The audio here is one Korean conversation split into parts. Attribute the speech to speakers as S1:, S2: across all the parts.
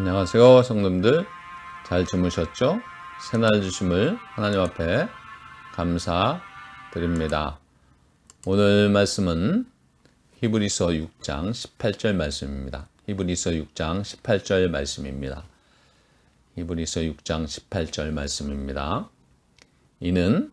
S1: 안녕하세요, 성도님들. 잘 주무셨죠? 새날 주심을 하나님 앞에 감사드립니다. 오늘 말씀은 히브리서 6장 18절 말씀입니다. 히브리서 6장 18절 말씀입니다. 히브리서 6장 18절 말씀입니다. 이는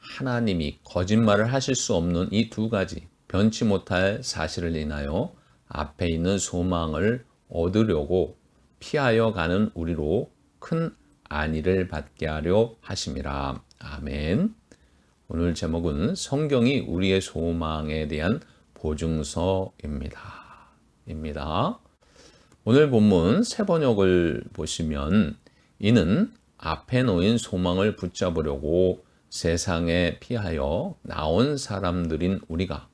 S1: 하나님이 거짓말을 하실 수 없는 이 두 가지 변치 못할 사실을 인하여 앞에 있는 소망을 얻으려고 피하여 가는 우리로 큰 안위를 받게 하려 하심이라. 아멘. 오늘 제목은 성경이 우리의 소망에 대한 보증서입니다. 입니다. 오늘 본문 세 번역을 보시면 이는 앞에 놓인 소망을 붙잡으려고 세상에 피하여 나온 사람들인 우리가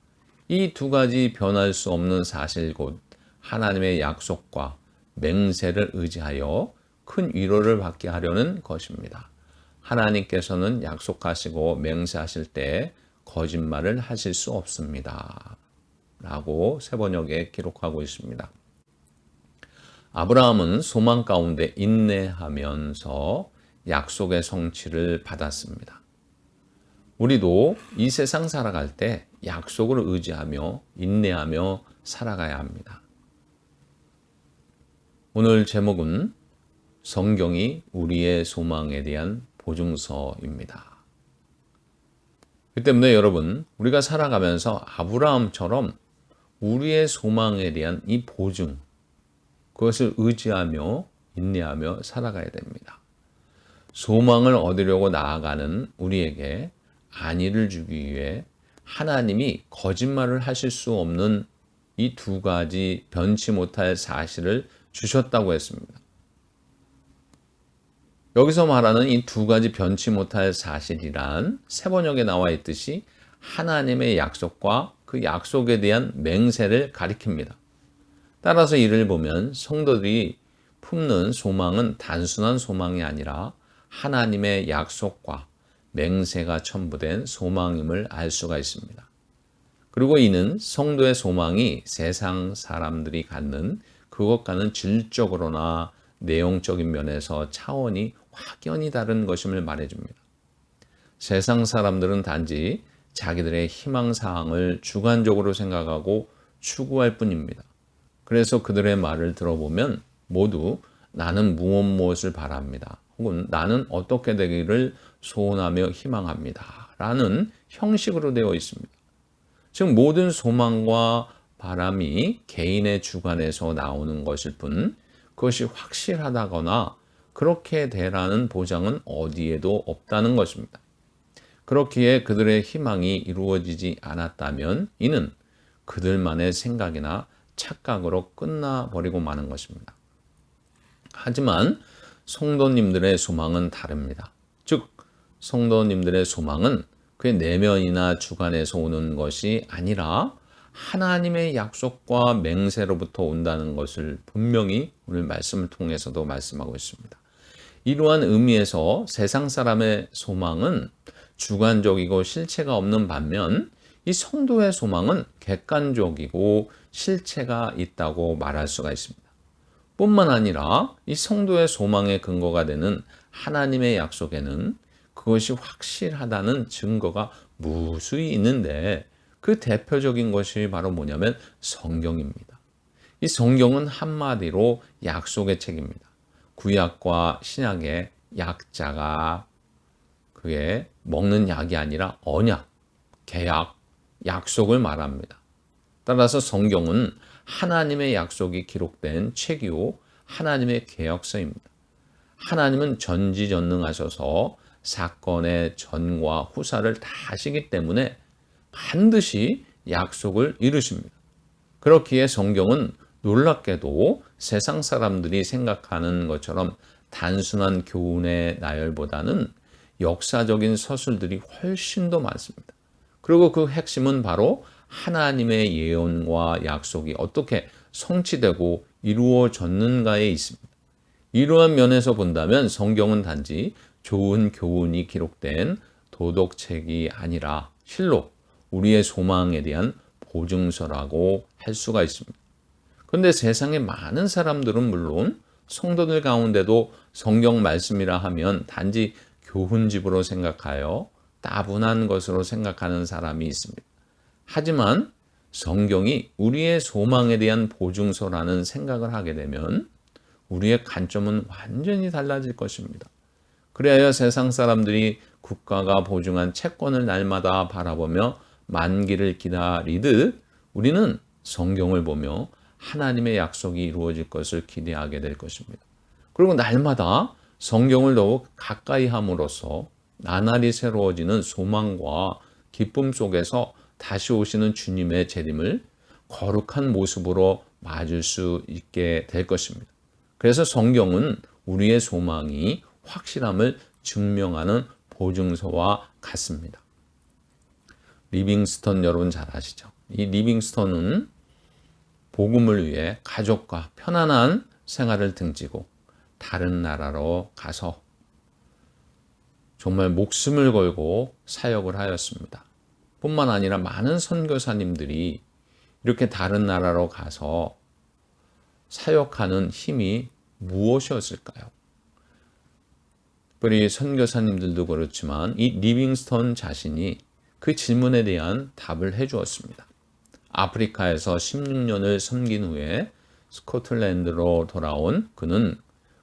S1: 이 두 가지 변할 수 없는 사실 곧 하나님의 약속과 맹세를 의지하여 큰 위로를 받게 하려는 것입니다. 하나님께서는 약속하시고 맹세하실 때 거짓말을 하실 수 없습니다. 라고 세번역에 기록하고 있습니다. 아브라함은 소망 가운데 인내하면서 약속의 성취를 받았습니다. 우리도 이 세상 살아갈 때 약속을 의지하며 인내하며 살아가야 합니다. 오늘 제목은 성경이 우리의 소망에 대한 보증서입니다. 그 때문에 여러분, 우리가 살아가면서 아브라함처럼 우리의 소망에 대한 이 보증, 그것을 의지하며 인내하며 살아가야 됩니다. 소망을 얻으려고 나아가는 우리에게 안위를 주기 위해 하나님이 거짓말을 하실 수 없는 이 두 가지 변치 못할 사실을 주셨다고 했습니다. 여기서 말하는 이 두 가지 변치 못할 사실이란 세 번역에 나와 있듯이 하나님의 약속과 그 약속에 대한 맹세를 가리킵니다. 따라서 이를 보면 성도들이 품는 소망은 단순한 소망이 아니라 하나님의 약속과 맹세가 첨부된 소망임을 알 수가 있습니다. 그리고 이는 성도의 소망이 세상 사람들이 갖는 그것과는 질적으로나 내용적인 면에서 차원이 확연히 다른 것임을 말해줍니다. 세상 사람들은 단지 자기들의 희망사항을 주관적으로 생각하고 추구할 뿐입니다. 그래서 그들의 말을 들어보면 모두 나는 무엇 무엇을 바랍니다. 혹은 나는 어떻게 되기를 소원하며 희망합니다. 라는 형식으로 되어 있습니다. 즉, 모든 소망과 바람이 개인의 주관에서 나오는 것일 뿐 그것이 확실하다거나 그렇게 되라는 보장은 어디에도 없다는 것입니다. 그렇기에 그들의 희망이 이루어지지 않았다면 이는 그들만의 생각이나 착각으로 끝나버리고 마는 것입니다. 하지만 성도님들의 소망은 다릅니다. 즉, 성도님들의 소망은 그의 내면이나 주관에서 오는 것이 아니라 하나님의 약속과 맹세로부터 온다는 것을 분명히 오늘 말씀을 통해서도 말씀하고 있습니다. 이러한 의미에서 세상 사람의 소망은 주관적이고 실체가 없는 반면 이 성도의 소망은 객관적이고 실체가 있다고 말할 수가 있습니다. 뿐만 아니라 이 성도의 소망의 근거가 되는 하나님의 약속에는 그것이 확실하다는 증거가 무수히 있는데 그 대표적인 것이 바로 뭐냐면 성경입니다. 이 성경은 한마디로 약속의 책입니다. 구약과 신약의 약자가 그게 먹는 약이 아니라 언약, 계약, 약속을 말합니다. 따라서 성경은 하나님의 약속이 기록된 책이요 하나님의 계약서입니다. 하나님은 전지전능하셔서 사건의 전과 후사를 다 하시기 때문에 반드시 약속을 이루십니다. 그렇기에 성경은 놀랍게도 세상 사람들이 생각하는 것처럼 단순한 교훈의 나열보다는 역사적인 서술들이 훨씬 더 많습니다. 그리고 그 핵심은 바로 하나님의 예언과 약속이 어떻게 성취되고 이루어졌는가에 있습니다. 이러한 면에서 본다면 성경은 단지 좋은 교훈이 기록된 도덕책이 아니라 실로 우리의 소망에 대한 보증서라고 할 수가 있습니다. 그런데 세상의 많은 사람들은 물론 성도들 가운데도 성경 말씀이라 하면 단지 교훈집으로 생각하여 따분한 것으로 생각하는 사람이 있습니다. 하지만 성경이 우리의 소망에 대한 보증서라는 생각을 하게 되면 우리의 관점은 완전히 달라질 것입니다. 그래야 세상 사람들이 국가가 보증한 채권을 날마다 바라보며 만기를 기다리듯 우리는 성경을 보며 하나님의 약속이 이루어질 것을 기대하게 될 것입니다. 그리고 날마다 성경을 더욱 가까이 함으로써 나날이 새로워지는 소망과 기쁨 속에서 다시 오시는 주님의 재림을 거룩한 모습으로 맞을 수 있게 될 것입니다. 그래서 성경은 우리의 소망이 확실함을 증명하는 보증서와 같습니다. 리빙스턴 여러분 잘 아시죠? 이 리빙스턴은 복음을 위해 가족과 편안한 생활을 등지고 다른 나라로 가서 정말 목숨을 걸고 사역을 하였습니다. 뿐만 아니라 많은 선교사님들이 이렇게 다른 나라로 가서 사역하는 힘이 무엇이었을까요? 특별히 선교사님들도 그렇지만 이 리빙스턴 자신이 그 질문에 대한 답을 해 주었습니다. 아프리카에서 16년을 섬긴 후에 스코틀랜드로 돌아온 그는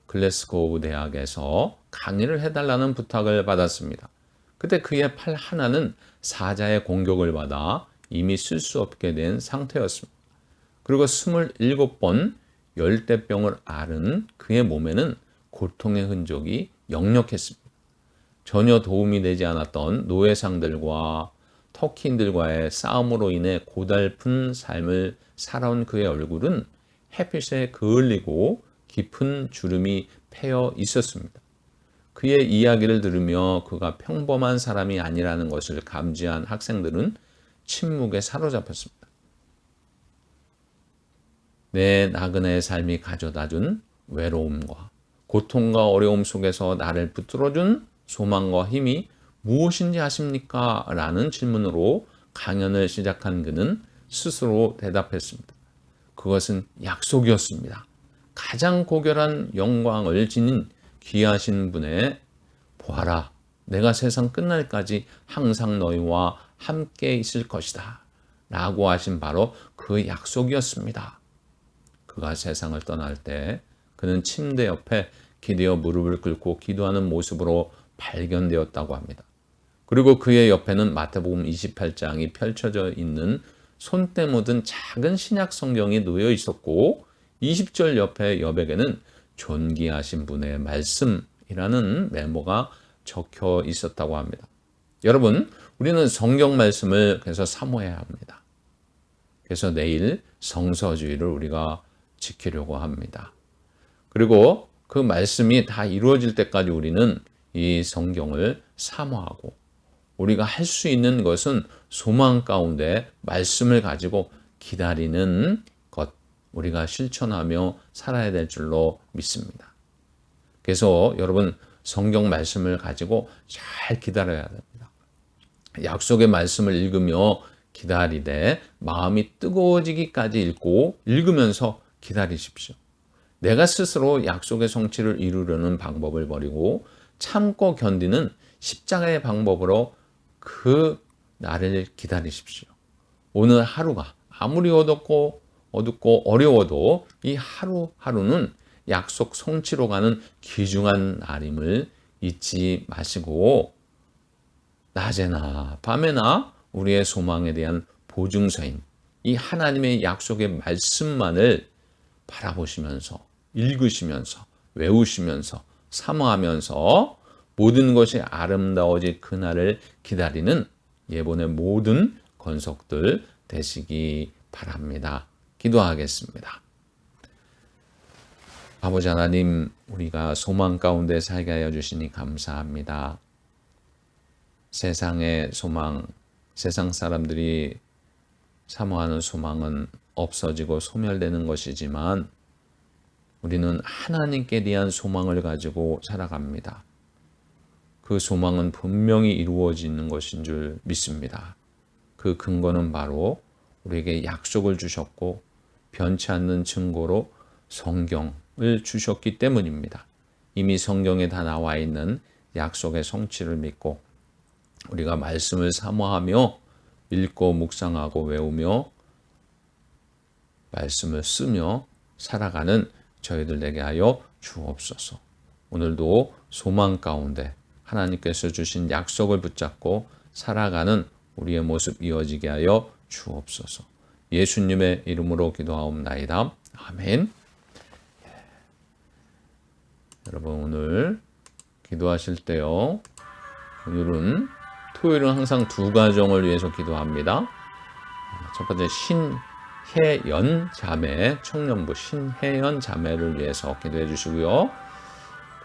S1: 글래스고우 대학에서 강의를 해달라는 부탁을 받았습니다. 그때 그의 팔 하나는 사자의 공격을 받아 이미 쓸 수 없게 된 상태였습니다. 그리고 27번 열대병을 앓은 그의 몸에는 고통의 흔적이 역력했습니다. 전혀 도움이 되지 않았던 노예상들과 터키인들과의 싸움으로 인해 고달픈 삶을 살아온 그의 얼굴은 햇빛에 그을리고 깊은 주름이 패여 있었습니다. 그의 이야기를 들으며 그가 평범한 사람이 아니라는 것을 감지한 학생들은 침묵에 사로잡혔습니다. 내 나그네의 삶이 가져다 준 외로움과 고통과 어려움 속에서 나를 붙들어준 소망과 힘이 무엇인지 아십니까? 라는 질문으로 강연을 시작한 그는 스스로 대답했습니다. 그것은 약속이었습니다. 가장 고결한 영광을 지닌 귀하신 분의 보아라. 내가 세상 끝날까지 항상 너희와 함께 있을 것이다. 라고 하신 바로 그 약속이었습니다. 그가 세상을 떠날 때 그는 침대 옆에 기대어 무릎을 꿇고 기도하는 모습으로 발견되었다고 합니다. 그리고 그의 옆에는 마태복음 28장이 펼쳐져 있는 손때 묻은 작은 신약 성경이 놓여 있었고 20절 옆에 여백에는 존귀하신 분의 말씀이라는 메모가 적혀 있었다고 합니다. 여러분, 우리는 성경 말씀을 그래서 사모해야 합니다. 그래서 내일 성서주의를 우리가 지키려고 합니다. 그리고 그 말씀이 다 이루어질 때까지 우리는 이 성경을 사모하고 우리가 할 수 있는 것은 소망 가운데 말씀을 가지고 기다리는 것 우리가 실천하며 살아야 될 줄로 믿습니다. 그래서 여러분 성경 말씀을 가지고 잘 기다려야 됩니다. 약속의 말씀을 읽으며 기다리되 마음이 뜨거워지기까지 읽고 읽으면서 기다리십시오. 내가 스스로 약속의 성취를 이루려는 방법을 버리고 참고 견디는 십자가의 방법으로 그 날을 기다리십시오. 오늘 하루가 아무리 어둡고 어둡고 어려워도 이 하루하루는 약속 성취로 가는 귀중한 날임을 잊지 마시고 낮에나 밤에나 우리의 소망에 대한 보증서인 이 하나님의 약속의 말씀만을 바라보시면서 읽으시면서 외우시면서 사모하면서 모든 것이 아름다워질 그날을 기다리는 예본의 모든 건석들 되시기 바랍니다. 기도하겠습니다. 아버지 하나님, 우리가 소망 가운데 살게 하여 주시니 감사합니다. 세상의 소망, 세상 사람들이 사모하는 소망은 없어지고 소멸되는 것이지만 우리는 하나님께 대한 소망을 가지고 살아갑니다. 그 소망은 분명히 이루어지는 것인 줄 믿습니다. 그 근거는 바로 우리에게 약속을 주셨고 변치 않는 증거로 성경 주셨기 때문입니다. 이미 성경에 다 나와 있는 약속의 성취를 믿고 우리가 말씀을 사모하며 읽고 묵상하고 외우며 말씀을 쓰며 살아가는 저희들 되게 하여 주옵소서. 오늘도 소망 가운데 하나님께서 주신 약속을 붙잡고 살아가는 우리의 모습 이어지게 하여 주옵소서. 예수님의 이름으로 기도하옵나이다. 아멘. 여러분 오늘 기도하실 때요. 오늘은 토요일은 항상 두 가정을 위해서 기도합니다. 첫 번째 신 혜연 자매 청년부 신혜연 자매를 위해서 기도해 주시고요.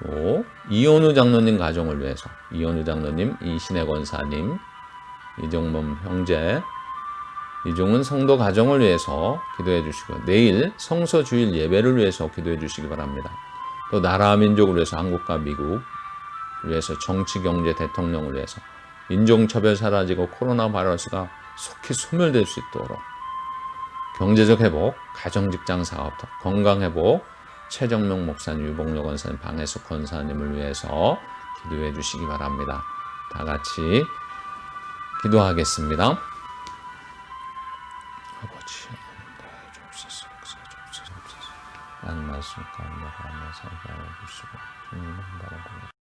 S1: 또 이현우 장로님 가정을 위해서 이현우 장로님, 이신혜 권사님, 이정범 형제, 이종은 성도 가정을 위해서 기도해 주시고 내일 성서 주일 예배를 위해서 기도해 주시기 바랍니다. 또 나라 민족을 위해서 한국과 미국 위해서 정치 경제 대통령을 위해서 인종차별 사라지고 코로나 바이러스가 속히 소멸될 수 있도록 경제적 회복, 가정 직장 사업터, 건강 회복, 최정명 목사님, 유복력 권사님, 방해숙 권사님을 위해서 기도해 주시기 바랍니다. 다 같이 기도하겠습니다. 아버지, 하나님 말씀 가운데 하나님 하여 주시고 주님 바라보고